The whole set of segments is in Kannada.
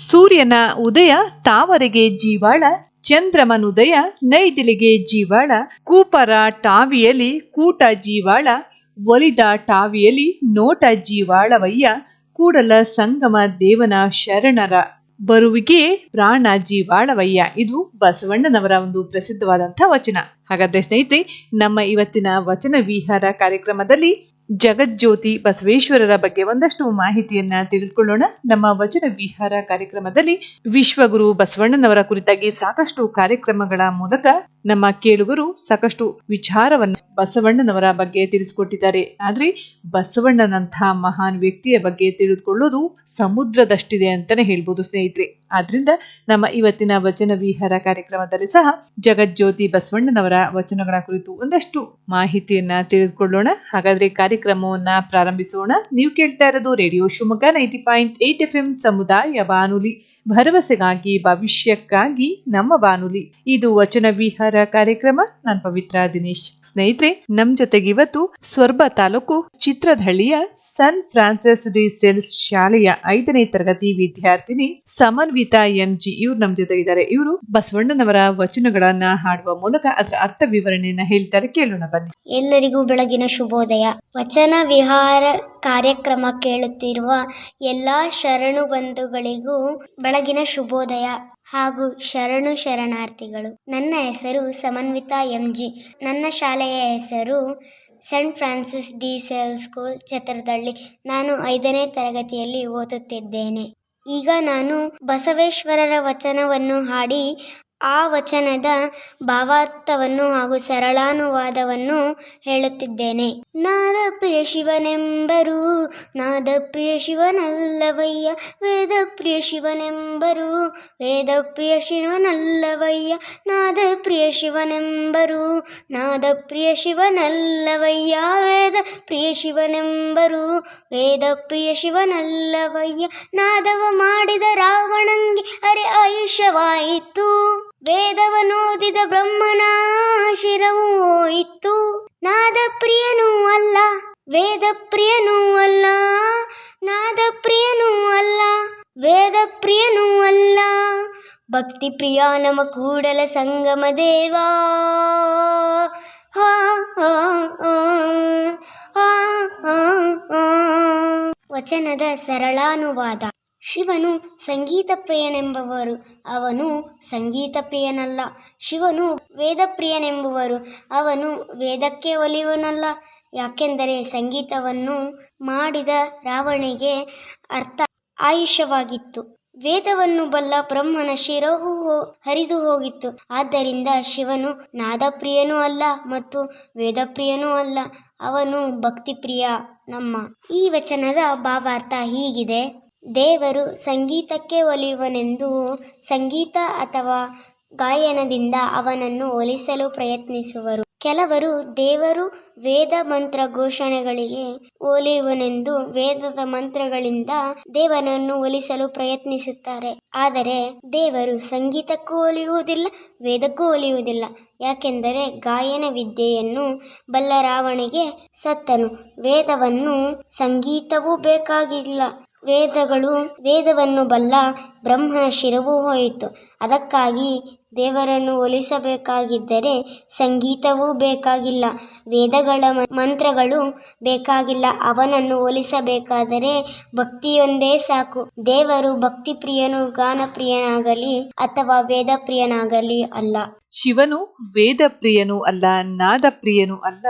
ಸೂರ್ಯನ ಉದಯ ತಾವರೆಗೆ ಜೀವಾಳ, ಚಂದ್ರಮನುದಯ ನೈದಿಲಿಗೆ ಜೀವಾಳ, ಕೂಪರ ಟಾವಿಯಲಿ ಕೂಟ ಜೀವಾಳ, ಒಲಿದ ಟಾವಿಯಲಿ ನೋಟ ಜೀವಾಳವಯ್ಯ, ಕೂಡಲ ಸಂಗಮ ದೇವನ ಶರಣರ ಬರುವಿಗೆ ಪ್ರಾಣ ಜೀವಾಳವಯ್ಯ. ಇದು ಬಸವಣ್ಣನವರ ಒಂದು ಪ್ರಸಿದ್ಧವಾದಂಥ ವಚನ. ಹಾಗಾದ್ರೆ ಸ್ನೇಹಿತರೆ, ನಮ್ಮ ಇವತ್ತಿನ ವಚನ ವಿಹಾರ ಕಾರ್ಯಕ್ರಮದಲ್ಲಿ ಜಗಜ್ಯೋತಿ ಬಸವೇಶ್ವರರ ಬಗ್ಗೆ ಒಂದಷ್ಟು ಮಾಹಿತಿಯನ್ನ ತಿಳಿದುಕೊಳ್ಳೋಣ. ನಮ್ಮ ವಚನ ವಿಹಾರ ಕಾರ್ಯಕ್ರಮದಲ್ಲಿ ವಿಶ್ವಗುರು ಬಸವಣ್ಣನವರ ಕುರಿತಾಗಿ ಸಾಕಷ್ಟು ಕಾರ್ಯಕ್ರಮಗಳ ಮೂಲಕ ನಮ್ಮ ಕೇಳುಗರು ಸಾಕಷ್ಟು ವಿಚಾರವನ್ನು ಬಸವಣ್ಣನವರ ಬಗ್ಗೆ ತಿಳಿಸಿಕೊಟ್ಟಿದ್ದಾರೆ. ಆದ್ರೆ ಬಸವಣ್ಣನಂತಹ ಮಹಾನ್ ವ್ಯಕ್ತಿಯ ಬಗ್ಗೆ ತಿಳಿದುಕೊಳ್ಳೋದು ಸಮುದ್ರದಷ್ಟಿದೆ ಅಂತಾನೆ ಹೇಳ್ಬೋದು ಸ್ನೇಹಿತರೆ. ಆದ್ರಿಂದ ನಮ್ಮ ಇವತ್ತಿನ ವಚನ ವಿಹಾರ ಕಾರ್ಯಕ್ರಮದಲ್ಲಿ ಸಹ ಜಗಜ್ಯೋತಿ ಬಸವಣ್ಣನವರ ವಚನಗಳ ಕುರಿತು ಒಂದಷ್ಟು ಮಾಹಿತಿಯನ್ನ ತಿಳಿದುಕೊಳ್ಳೋಣ. ಹಾಗಾದ್ರೆ ಕಾರ್ಯಕ್ರಮವನ್ನ ಪ್ರಾರಂಭಿಸೋಣ. ನೀವು ಕೇಳ್ತಾ ಇರೋದು radio Shivamogga ninety point eight F M ಸಮುದಾಯ ಬಾನುಲಿ ಭರವಸೆಗಾಗಿ, ಭವಿಷ್ಯಕ್ಕಾಗಿ ನಮ್ಮ ಬಾನುಲಿ. ಇದು ವಚನ ವಿಹಾರ ಕಾರ್ಯಕ್ರಮ. ನಾನು ಪವಿತ್ರ ದಿನೇಶ್ ಸ್ನೇಹಿತರೆ, ನಮ್ ಜೊತೆಗೆ ಇವತ್ತು ಸ್ವರ್ಬ ತಾಲೂಕು ಚಿತ್ರದಹಳ್ಳಿಯ ಸನ್ ಫ್ರಾನ್ಸಿಸ್ ಡಿ ಸೆಲ್ಸ್ ಶಾಲೆಯ ಐದನೇ ತರಗತಿ ವಿದ್ಯಾರ್ಥಿನಿ ಸಮನ್ವಿತ ಎಂಜಿ ಇವ್ರು ನಮ್ ಜೊತೆ ಇದ್ದಾರೆ ಇವರು ಬಸವಣ್ಣನವರ ವಚನಗಳನ್ನ ಹಾಡುವ ಮೂಲಕ ಅದರ ಅರ್ಥ ವಿವರಣೆಯನ್ನ ಹೇಳ್ತಾರೆ. ಕೇಳೋಣ ಬನ್ನಿ. ಎಲ್ಲರಿಗೂ ಬೆಳಗಿನ ಶುಭೋದಯ. ವಚನ ವಿಹಾರ ಕಾರ್ಯಕ್ರಮ ಕೇಳುತ್ತಿರುವ ಎಲ್ಲಾ ಶರಣು ಬಂಧುಗಳಿಗೂ ಬೆಳಗಿನ ಶುಭೋದಯ ಹಾಗೂ ಶರಣು ಶರಣಾರ್ಥಿಗಳು. ನನ್ನ ಹೆಸರು ಸಮನ್ವಿತಾ ಎಂಜಿ ನನ್ನ ಶಾಲೆಯ ಹೆಸರು Saint Francis de Sales school Chatradahalli ನಾನು ಐದನೇ ತರಗತಿಯಲ್ಲಿ ಓದುತ್ತಿದ್ದೇನೆ. ಈಗ ನಾನು ಬಸವೇಶ್ವರರ ವಚನವನ್ನು ಹಾಡಿ ಆ ವಚನದ ಭಾವಾರ್ಥವನ್ನು ಹಾಗೂ ಸರಳಾನುವಾದವನ್ನು ಹೇಳುತ್ತಿದ್ದೇನೆ. ನಾದ ಪ್ರಿಯ ಶಿವನೆಂಬರು ನಾದ ಪ್ರಿಯ ಶಿವನಲ್ಲವಯ್ಯ ವೇದ ಪ್ರಿಯ ಶಿವನೆಂಬರು ವೇದ ಪ್ರಿಯ ಶಿವನಲ್ಲವಯ್ಯ ನಾದ ಪ್ರಿಯ ಶಿವನೆಂಬರು ನಾದ ಪ್ರಿಯ ಶಿವನಲ್ಲವಯ್ಯ ವೇದ ಪ್ರಿಯ ಶಿವನೆಂಬರು ವೇದ ಪ್ರಿಯ ಶಿವನಲ್ಲವಯ್ಯ, ನಾದವ ಮಾಡಿದ ರಾವಣಂಗೆ ಅರೆ ಆಯುಷ್ಯವಾಯಿತು. ವೇದವನೋದಿದ ಬ್ರಹ್ಮನ ಶಿರವು ಹೋಯಿತು ನಾದ ಪ್ರಿಯನೂ ಅಲ್ಲ. ವೇದ ಪ್ರಿಯನೂ ಅಲ್ಲ. ನಾದ ಪ್ರಿಯನೂ ಅಲ್ಲ ವೇದ ಪ್ರಿಯನೂ ಅಲ್ಲ ಭಕ್ತಿ ಪ್ರಿಯ ನಮ ಕೂಡಲ ಸಂಗಮ ದೇವಾ. ವಚನದ ಸರಳಾನುವಾದ. ಶಿವನು ಸಂಗೀತ ಪ್ರಿಯನೆಂಬುವರು ಅವನು ಸಂಗೀತ ಪ್ರಿಯನಲ್ಲ ಶಿವನು ವೇದ ಪ್ರಿಯನೆಂಬುವರು ಅವನು ವೇದಕ್ಕೆ ಒಲಿಯುವನಲ್ಲ. ಯಾಕೆಂದರೆ ಸಂಗೀತವನ್ನು ಮಾಡಿದ ರಾವಣಿಗೆ ಅರ್ಥ ಆಯುಷ್ಯವಾಗಿತ್ತು. ವೇದವನ್ನು ಬಲ್ಲ ಬ್ರಹ್ಮನ ಶಿರವು ಹರಿದು ಹೋಗಿತ್ತು. ಆದ್ದರಿಂದ ಶಿವನು ನಾದಪ್ರಿಯನೂ ಅಲ್ಲ ಮತ್ತು ವೇದಪ್ರಿಯನೂ ಅಲ್ಲ. ಅವನು ಭಕ್ತಿಪ್ರಿಯ ನಮ್ಮ ಈ ವಚನದ ಭಾವಾರ್ಥ ಹೀಗಿದೆ. ದೇವರು ಸಂಗೀತಕ್ಕೆ ಒಲಿಯುವನೆಂದು ಸಂಗೀತ ಅಥವಾ ಗಾಯನದಿಂದ ಅವನನ್ನು ಒಲಿಸಲು ಪ್ರಯತ್ನಿಸುವರು. ಕೆಲವರು ದೇವರು ವೇದ ಮಂತ್ರ ಘೋಷಣೆಗಳಿಗೆ ಒಲಿಯುವನೆಂದು ವೇದದ ಮಂತ್ರಗಳಿಂದ ದೇವನನ್ನು ಒಲಿಸಲು ಪ್ರಯತ್ನಿಸುತ್ತಾರೆ. ಆದರೆ ದೇವರು ಸಂಗೀತಕ್ಕೂ ಒಲಿಯುವುದಿಲ್ಲ, ವೇದಕ್ಕೂ ಒಲಿಯುವುದಿಲ್ಲ. ಯಾಕೆಂದರೆ ಗಾಯನ ವಿದ್ಯೆಯನ್ನು ಬಲ್ಲ ರಾವಣಿಗೆ ಸತ್ತನು. ವೇದವನ್ನು ಸಂಗೀತವೂ ಬೇಕಾಗಿಲ್ಲ. ವೇದಗಳು ವೇದವನ್ನು ಬಲ್ಲ ಬ್ರಹ್ಮನ ಶಿರವೂ ಹೋಯಿತು. ಅದಕ್ಕಾಗಿ ದೇವರನ್ನು ಒಲಿಸಬೇಕಾಗಿದ್ದರೆ ಸಂಗೀತವೂ ಬೇಕಾಗಿಲ್ಲ, ವೇದಗಳ ಮಂತ್ರಗಳು ಬೇಕಾಗಿಲ್ಲ. ಅವನನ್ನು ಒಲಿಸಬೇಕಾದರೆ ಭಕ್ತಿಯೊಂದೇ ಸಾಕು. ದೇವರು ಭಕ್ತಿ ಪ್ರಿಯನು ಗಾನ ಪ್ರಿಯನಾಗಲಿ ಅಥವಾ ವೇದ ಪ್ರಿಯನಾಗಲಿ ಅಲ್ಲ. ಶಿವನು ವೇದ ಪ್ರಿಯನು ಅಲ್ಲ ನಾದ ಪ್ರಿಯನು ಅಲ್ಲ.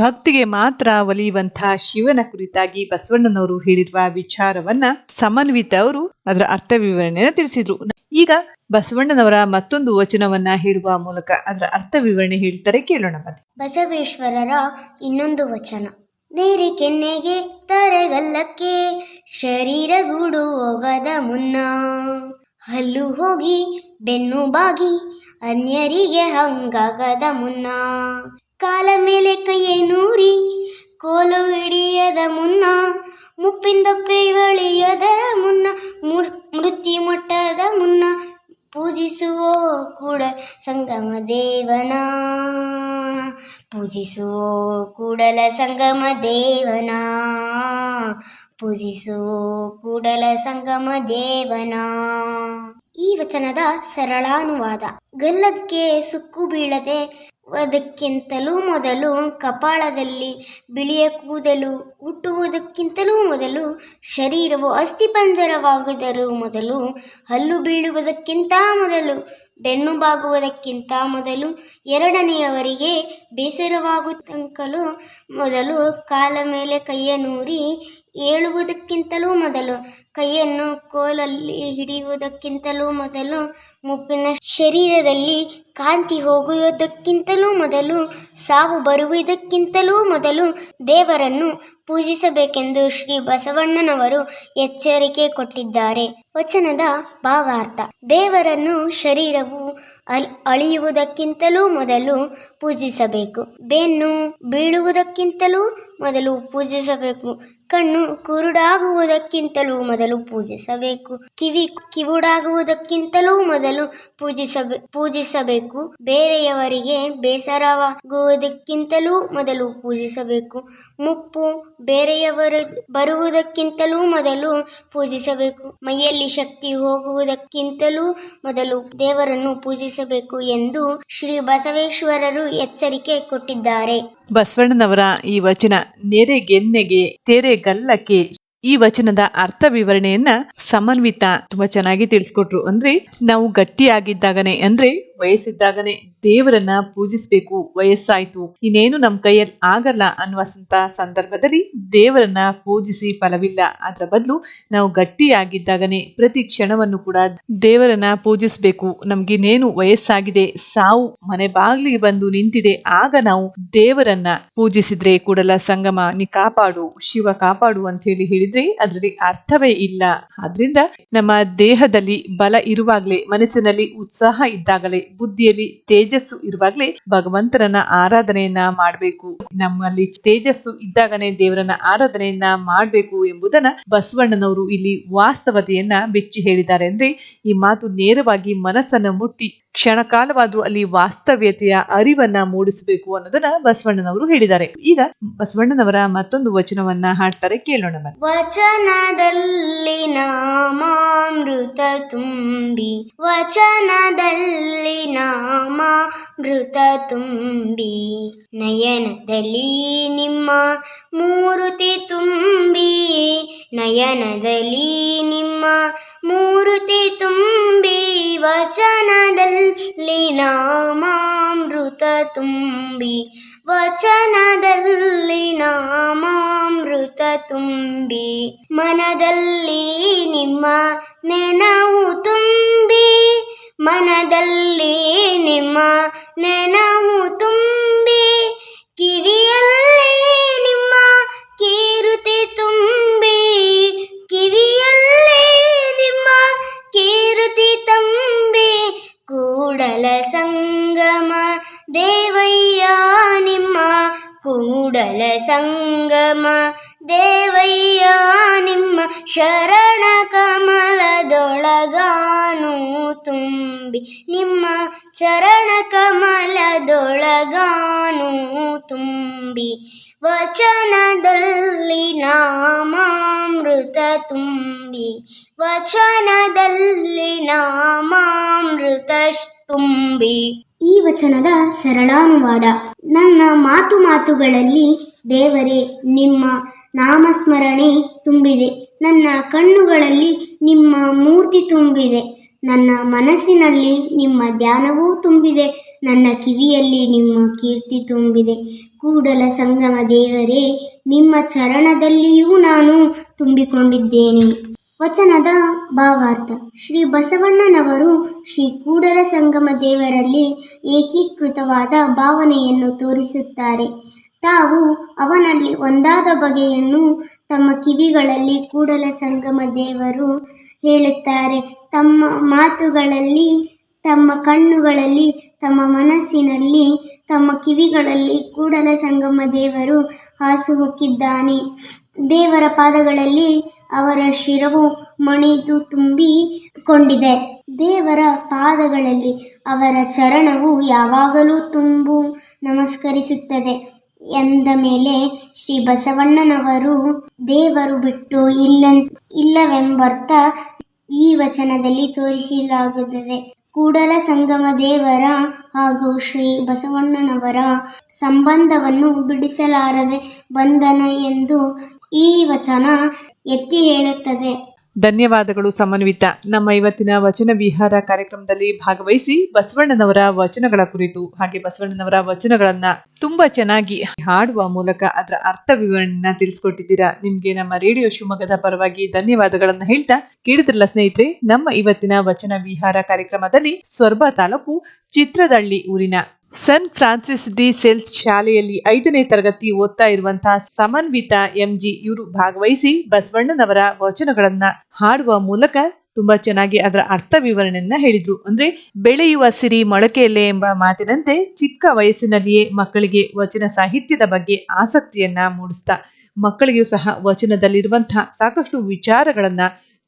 ಭಕ್ತಿಗೆ ಮಾತ್ರ ಒಲಿಯುವಂತಹ ಶಿವನ ಕುರಿತಾಗಿ ಬಸವಣ್ಣನವರು ಹೇಳಿರುವ ವಿಚಾರವನ್ನ ಸಮನ್ವಿತ ಅವರು ಅದರ ಅರ್ಥ ವಿವರಣೆಯನ್ನು ತಿಳಿಸಿದ್ರು. ಈಗ ಬಸವಣ್ಣನವರ ಮತ್ತೊಂದು ವಚನವನ್ನ ಹೇಳುವ ಮೂಲಕ ಅದರ ಅರ್ಥ ವಿವರಣೆ ಹೇಳ್ತಾರೆ ಕೇಳೋಣ ಬನ್ನಿ. ಬಸವೇಶ್ವರರ ಇನ್ನೊಂದು ವಚನ. ನೀರಿ ಕೆನ್ನೆಗೆ ತರೆಗಲ್ಲಕ್ಕೆ ಶರೀರ ಗೂಡು ಹೋಗದ ಮುನ್ನ ಹಲ್ಲು ಹೋಗಿ ಬೆನ್ನು ಬಾಗಿ ಅನ್ಯರಿಗೆ ಹಂಗಾಗದ ಮುನ್ನ ಕಾಲ ಮೇಲೆ ಕೈಯೇ ನೂರಿ ಕೋಲು ಹಿಡಿಯದ ಮುನ್ನ ಮುಪ್ಪಿಂದ ಪೇವಳಿಯದ ಮುನ್ನ ಮೃತ್ಯು ಮುಟ್ಟದ ಮುನ್ನ ಪೂಜಿಸುವ ಕೂಡ ಸಂಗಮ ದೇವನ. ಪೂಜಿಸುವೋ ಕೂಡಲ ಸಂಗಮ ದೇವನ. ಪೂಜಿಸುವ ಕೂಡಲ ಸಂಗಮ ದೇವನ. ಈ ವಚನದ ಸರಳಾನುವಾದ. ಗಲ್ಲಕ್ಕೆ ಸುಕ್ಕು ಬೀಳದೆ ಅದಕ್ಕಿಂತಲೂ ಮೊದಲು ಕಪಾಳದಲ್ಲಿ ಬಿಳಿಯ ಕೂದಲು ಹುಟ್ಟುವುದಕ್ಕಿಂತಲೂ ಮೊದಲು ಶರೀರವು ಅಸ್ಥಿಪಂಜರವಾಗುವುದರ ಮೊದಲು ಹಲ್ಲು ಬೀಳುವುದಕ್ಕಿಂತ ಮೊದಲು ಬೆನ್ನು ಬಾಗುವುದಕ್ಕಿಂತ ಮೊದಲು ಎರಡನೆಯವರಿಗೆ ಬೇಸರವಾಗುತ್ತಂಕಲು ಮೊದಲು ಕಾಲ ಮೇಲೆ ಕೈಯನ್ನೂರಿ ಏಳುವುದಕ್ಕಿಂತಲೂ ಮೊದಲು, ಕೈಯನ್ನು ಕೋಲಲ್ಲಿ ಹಿಡಿಯುವುದಕ್ಕಿಂತಲೂ ಮೊದಲು, ಮುಪ್ಪಿನ ಶರೀರದಲ್ಲಿ ಕಾಂತಿ ಹೋಗುವುದಕ್ಕಿಂತಲೂ ಮೊದಲು, ಸಾವು ಬರುವುದಕ್ಕಿಂತಲೂ ಮೊದಲು ದೇವರನ್ನು ಪೂಜಿಸಬೇಕೆಂದು ಶ್ರೀ ಬಸವಣ್ಣನವರು ಎಚ್ಚರಿಕೆ ಕೊಟ್ಟಿದ್ದಾರೆ. ವಚನದ ಭಾವಾರ್ಥ, ದೇವರನ್ನು ಶರೀರವು ಅಲ್ ಅಳಿಯುವುದಕ್ಕಿಂತಲೂ ಮೊದಲು ಪೂಜಿಸಬೇಕು. ಬೆನ್ನು ಬೀಳುವುದಕ್ಕಿಂತಲೂ ಮೊದಲು ಪೂಜಿಸಬೇಕು. ಕಣ್ಣು ಕುರುಡಾಗುವುದಕ್ಕಿಂತಲೂ ಮೊದಲು ಪೂಜಿಸಬೇಕು. ಕಿವಿ ಕಿವುಡಾಗುವುದಕ್ಕಿಂತಲೂ ಮೊದಲು ಪೂಜಿಸಬೇ, ಪೂಜಿಸಬೇಕು. ಬೇರೆಯವರಿಗೆ ಬೇಸರವಾಗುವುದಕ್ಕಿಂತಲೂ ಮೊದಲು ಪೂಜಿಸಬೇಕು. ಮುಪ್ಪು ಬೇರೆಯವರ ಬರುವುದಕ್ಕಿಂತಲೂ ಮೊದಲು ಪೂಜಿಸಬೇಕು. ಮೈಯಲ್ಲಿ ಶಕ್ತಿ ಹೋಗುವುದಕ್ಕಿಂತಲೂ ಮೊದಲು ದೇವರನ್ನು ಪೂಜಿಸಬೇಕು ಎಂದು ಶ್ರೀ ಬಸವೇಶ್ವರರು ಎಚ್ಚರಿಕೆ ಕೊಟ್ಟಿದ್ದಾರೆ. ಬಸವಣ್ಣನವರ ಈ ವಚನ ನೆರೆಗೆನ್ನೆಗೆ ತೆರೆಗಲ್ಲಕ್ಕೆ ಈ ವಚನದ ಅರ್ಥ ವಿವರಣೆಯನ್ನ ಸಮನ್ವಿತ ತುಂಬಾ ಚೆನ್ನಾಗಿ ತಿಳಿಸ್ಕೊಟ್ರು. ಅಂದ್ರೆ ನಾವು ಗಟ್ಟಿಯಾಗಿದ್ದಾಗನೆ, ಅಂದ್ರೆ ವಯಸ್ಸಿದ್ದಾಗನೆ ದೇವರನ್ನ ಪೂಜಿಸ್ಬೇಕು, ವಯಸ್ಸಾಯ್ತು, ಇನ್ನೇನು ನಮ್ಮ ಕೈಯಲ್ಲಿ ಆಗಲ್ಲ ಅನ್ನುವಂತ ಸಂದರ್ಭದಲ್ಲಿ ದೇವರನ್ನ ಪೂಜಿಸಿ ಫಲವಿಲ್ಲ. ಅದರ ಬದಲು ನಾವು ಗಟ್ಟಿಯಾಗಿದ್ದಾಗನೆ ಪ್ರತಿ ಕ್ಷಣವನ್ನು ಕೂಡ ದೇವರನ್ನ ಪೂಜಿಸ್ಬೇಕು. ನಮ್ಗಿನ್ನೇನು ವಯಸ್ಸಾಗಿದೆ, ಸಾವು ಮನೆ ಬಾಗಿಲಿಗೆ ಬಂದು ನಿಂತಿದೆ, ಆಗ ನಾವು ದೇವರನ್ನ ಪೂಜಿಸಿದ್ರೆ ಕೂಡಲ ಸಂಗಮ, ನೀ ಕಾಪಾಡು, ಶಿವ ಕಾಪಾಡು ಅಂತ ಹೇಳಿ ಹೇಳಿದ್ರೆ ಅದರಲ್ಲಿ ಅರ್ಥವೇ ಇಲ್ಲ. ಆದ್ರಿಂದ ನಮ್ಮ ದೇಹದಲ್ಲಿ ಬಲ ಇರುವಾಗಲೇ, ಮನಸ್ಸಿನಲ್ಲಿ ಉತ್ಸಾಹ ಇದ್ದಾಗಲೇ, ಬುದ್ಧಿಯಲ್ಲಿ ತೇಜಸ್ಸು ಇರುವಾಗಲೇ ಭಗವಂತನನ್ನ ಆರಾಧನೆಯನ್ನ ಮಾಡಬೇಕು. ನಮ್ಮಲ್ಲಿ ತೇಜಸ್ಸು ಇದ್ದಾಗನೇ ದೇವರನ್ನ ಆರಾಧನೆಯನ್ನ ಮಾಡಬೇಕು ಎಂಬುದನ್ನ ಬಸವಣ್ಣನವರು ಇಲ್ಲಿ ವಾಸ್ತವತೆಯನ್ನ ಬೆಚ್ಚಿ ಹೇಳಿದ್ದಾರೆ ಅಂದ್ರೆ, ಈ ಮಾತು ನೇರವಾಗಿ ಮನಸ್ಸನ್ನ ಮುಟ್ಟಿ ಕ್ಷಣಕಾಲವಾದರೂ ಅಲ್ಲಿ ವಾಸ್ತವ್ಯತೆಯ ಅರಿವನ್ನ ಮೂಡಿಸಬೇಕು ಅನ್ನೋದನ್ನ ಬಸವಣ್ಣನವರು ಹೇಳಿದ್ದಾರೆ. ಈಗ ಬಸವಣ್ಣನವರ ಮತ್ತೊಂದು ವಚನವನ್ನ ಹಾಡ್ತಾರೆ ಕೇಳೋಣ. ವಚನದಲ್ಲಿ ನಾಮಾಮೃತ ತುಂಬಿ, ವಚನದಲ್ಲಿ ನಾಮಾಮೃತ ತುಂಬಿ, ನಯನದಲ್ಲಿ ನಿಮ್ಮ ಮೂರುತಿ ತುಂಬಿ, ನಯನದಲ್ಲಿ ನಿಮ್ಮ ಮೂರುತಿ ತುಂಬಿ, ವಚನದಲ್ಲಿ ನಾಮಾಮೃತ ತುಂಬಿ ನಾಮಾಮೃತ ತುಂಬಿ ಮನದಲ್ಲಿ ನಿಮ್ಮ ನೆನವು ತುಂಬಿ ಮನದಲ್ಲಿ ನಿಮ್ಮ ನೆನವು ತುಂಬಿ ಕಿವಿಯಲ್ಲಿ ನಿಮ್ಮ ಕೀರುತಿ ತುಂಬಿ ಕಿವಿಯಲ್ಲಿ ನಿಮ್ಮ ಕೀರುತಿ ತುಂಬಿ ಕೂಡಲ ಸಂಗಮ ದೇವಯ್ಯ ನಿಮ್ಮ ಕೂಡಲ ಸಂಗಮ ದೇವಯ್ಯ, ನಿಮ್ಮ ಶರಣ ಕಮಲದೊಳಗಾನು ತುಂಬಿ, ನಿಮ್ಮ ಚರಣ ಕಮಲದೊಳಗಾನು ತುಂಬಿ, ವಚನದಲ್ಲಿ ನಾಮಾಮೃತ ತುಂಬಿ, ವಚನದಲ್ಲಿ ನಾಮಾಮೃತ ತುಂಬಿ. ಈ ವಚನದ ಸರಳಾನುವಾದ, ನನ್ನ ಮಾತು ಮಾತುಗಳಲ್ಲಿ ದೇವರೇ, ನಿಮ್ಮ ನಾಮಸ್ಮರಣೆ ತುಂಬಿದೆ. ನನ್ನ ಕಣ್ಣುಗಳಲ್ಲಿ ನಿಮ್ಮ ಮೂರ್ತಿ ತುಂಬಿದೆ. ನನ್ನ ಮನಸ್ಸಿನಲ್ಲಿ ನಿಮ್ಮ ಧ್ಯಾನವೂ ತುಂಬಿದೆ. ನನ್ನ ಕಿವಿಯಲ್ಲಿ ನಿಮ್ಮ ಕೀರ್ತಿ ತುಂಬಿದೆ. ಕೂಡಲ ಸಂಗಮ ದೇವರೇ, ನಿಮ್ಮ ಚರಣದಲ್ಲಿಯೂ ನಾನು ತುಂಬಿಕೊಂಡಿದ್ದೇನೆ. ವಚನದ ಭಾವಾರ್ಥ. ಶ್ರೀ ಬಸವಣ್ಣನವರು ಶ್ರೀ ಕೂಡಲ ಸಂಗಮ ದೇವರಲ್ಲಿ ಏಕೀಕೃತವಾದ ಭಾವನೆಯನ್ನು ತೋರಿಸುತ್ತಾರೆ. ತಾವು ಅವನಲ್ಲಿ ಒಂದಾದ ಬಗೆಯನ್ನು ತಮ್ಮ ಕಿವಿಗಳಲ್ಲಿ ಕೂಡಲ ಸಂಗಮ ದೇವರು ಹೇಳುತ್ತಾರೆ. ತಮ್ಮ ಮಾತುಗಳಲ್ಲಿ, ತಮ್ಮ ಕಣ್ಣುಗಳಲ್ಲಿ, ತಮ್ಮ ಮನಸ್ಸಿನಲ್ಲಿ, ತಮ್ಮ ಕಿವಿಗಳಲ್ಲಿ ಕೂಡಲ ಸಂಗಮ ದೇವರು ಹಾಸು ಹೊಕ್ಕಿದ್ದಾನೆ. ದೇವರ ಪಾದಗಳಲ್ಲಿ ಅವರ ಶಿರವು ಮಣಿದು ತುಂಬಿಕೊಂಡಿದೆ. ದೇವರ ಪಾದಗಳಲ್ಲಿ ಅವರ ಚರಣವು ಯಾವಾಗಲೂ ತುಂಬು ನಮಸ್ಕರಿಸುತ್ತದೆ. ಎಂದ ಮೇಲೆ ಶ್ರೀ ಬಸವಣ್ಣನವರು ದೇವರು ಬಿಟ್ಟು ಇಲ್ಲ, ಇಲ್ಲವೆಂಬರ್ಥ ಈ ವಚನದಲ್ಲಿ ತೋರಿಸಲಾಗುತ್ತದೆ. ಕೂಡಲ ಸಂಗಮ ದೇವರ ಹಾಗೂ ಶ್ರೀ ಬಸವಣ್ಣನವರ ಸಂಬಂಧವನ್ನು ಬಿಡಿಸಲಾರದೆ ಬಂಧನ ಎಂದು ಈ ವಚನ ಎತ್ತಿ ಹೇಳುತ್ತದೆ. ಧನ್ಯವಾದಗಳು ಸಮನ್ವಿತ. ನಮ್ಮ ಇವತ್ತಿನ ವಚನ ವಿಹಾರ ಕಾರ್ಯಕ್ರಮದಲ್ಲಿ ಭಾಗವಹಿಸಿ ಬಸವಣ್ಣನವರ ವಚನಗಳ ಕುರಿತು. ಹಾಗೆ ಬಸವಣ್ಣನವರ ವಚನಗಳನ್ನ ತುಂಬಾ ಚೆನ್ನಾಗಿ ಹಾಡುವ ಮೂಲಕ ಅದರ ಅರ್ಥ ವಿವರಣೆಯನ್ನ ತಿಳಿಸ್ಕೊಟ್ಟಿದ್ದೀರಾ. ನಿಮ್ಗೆ ನಮ್ಮ ರೇಡಿಯೋ ಶಿವಮೊಗ್ಗದ ಪರವಾಗಿ ಧನ್ಯವಾದಗಳನ್ನ ಹೇಳ್ತಾ ಕೇಳಿದ್ರಲ್ಲ ಸ್ನೇಹಿತರೆ, ನಮ್ಮ ಇವತ್ತಿನ ವಚನ ವಿಹಾರ ಕಾರ್ಯಕ್ರಮದಲ್ಲಿ ಸ್ವರ್ಬ ತಾಲೂಕು ಚಿತ್ರದಳ್ಳಿ ಊರಿನ ಸನ್ ಫ್ರಾನ್ಸಿಸ್ ಡಿ ಸೆಲ್ಸ್ ಶಾಲೆಯಲ್ಲಿ ಐದನೇ ತರಗತಿ ಓದ್ತಾ ಇರುವಂತಹ ಸಮನ್ವಿತ ಎಂಜಿ ಇವರು ಭಾಗವಹಿಸಿ ಬಸವಣ್ಣನವರ ವಚನಗಳನ್ನ ಹಾಡುವ ಮೂಲಕ ತುಂಬಾ ಚೆನ್ನಾಗಿ ಅದರ ಅರ್ಥ ವಿವರಣೆಯನ್ನ ಹೇಳಿದ್ರು. ಅಂದ್ರೆ ಬೆಳೆಯುವ ಸಿರಿ ಮೊಳಕೆಯಲ್ಲೇ ಎಂಬ ಮಾತಿನಂತೆ ಚಿಕ್ಕ ವಯಸ್ಸಿನಲ್ಲಿಯೇ ಮಕ್ಕಳಿಗೆ ವಚನ ಸಾಹಿತ್ಯದ ಬಗ್ಗೆ ಆಸಕ್ತಿಯನ್ನ ಮೂಡಿಸ್ತಾ ಮಕ್ಕಳಿಗೂ ಸಹ ವಚನದಲ್ಲಿರುವಂತಹ ಸಾಕಷ್ಟು ವಿಚಾರಗಳನ್ನ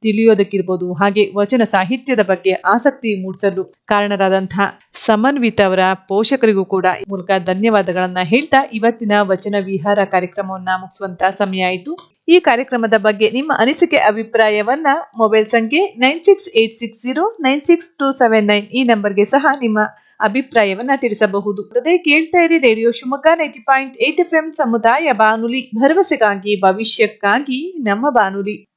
ತಿಳಿಯೋದಕ್ಕಿರ್ಬೋದು. ಹಾಗೆ ವಚನ ಸಾಹಿತ್ಯದ ಬಗ್ಗೆ ಆಸಕ್ತಿ ಮೂಡಿಸಲು ಕಾರಣರಾದಂತಹ ಸಮನ್ವಿತ ಅವರ ಪೋಷಕರಿಗೂ ಕೂಡ ಈ ಮೂಲಕ ಧನ್ಯವಾದಗಳನ್ನ ಹೇಳ್ತಾ ಇವತ್ತಿನ ವಚನ ವಿಹಾರ ಕಾರ್ಯಕ್ರಮವನ್ನ ಮುಗಿಸುವಂತ ಸಮಯ ಆಯಿತು. ಈ ಕಾರ್ಯಕ್ರಮದ ಬಗ್ಗೆ ನಿಮ್ಮ ಅನಿಸಿಕೆ, ಅಭಿಪ್ರಾಯವನ್ನ ಮೊಬೈಲ್ ಸಂಖ್ಯೆ nine six eight six zero nine six two seven nine ಈ ನಂಬರ್ಗೆ ಸಹ ನಿಮ್ಮ ಅಭಿಪ್ರಾಯವನ್ನ ತಿಳಿಸಬಹುದು. ಅದೇ ಕೇಳ್ತಾ ಇರಿ radio Shivamogga ninety point eight F M ಸಮುದಾಯ ಬಾನುಲಿ ಭರವಸೆಗಾಗಿ, ಭವಿಷ್ಯಕ್ಕಾಗಿ ನಮ್ಮ ಬಾನುಲಿ.